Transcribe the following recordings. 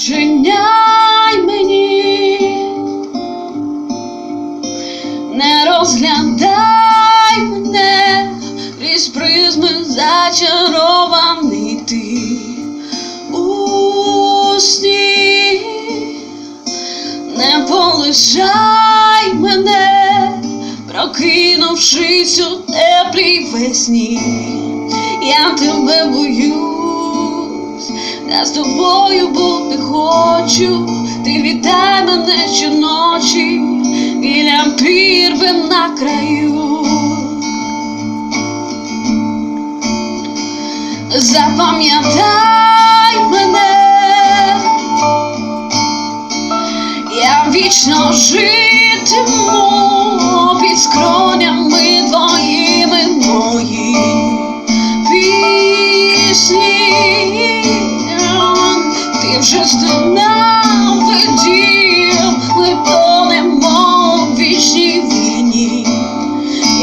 відчиняй мені, не розглядай мене крізь призми зачарований ти. У сні, не полишай мене, прокинувшись у теплій весні, я тебе боюсь, я з тобою бути хочу, ти вітай мене щоночі, біля прірви на краю. Запам'ятай мене, я вічно житиму Ти вже стонав видів, ми тонемо в вічній війні.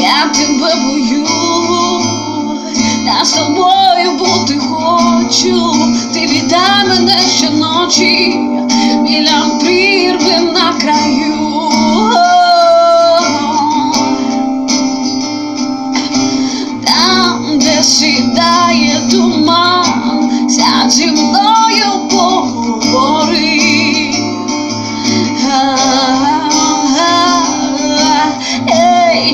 Я тебе боюсь, та з тобою бути хочу. Ти вітай мене щоночі біля прірви на краю. Там, де сідає туман, сядь зі мною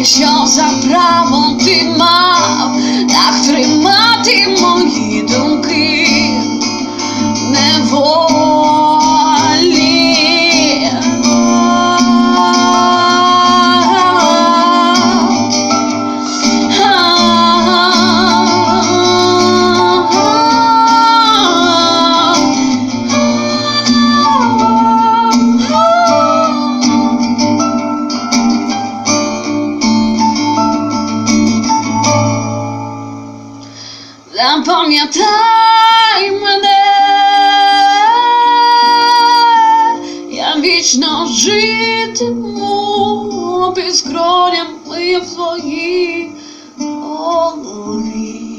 що за право ти мав? Так тримати Запам'ятай мене, я вічно житиму під скронями в твоїй голові.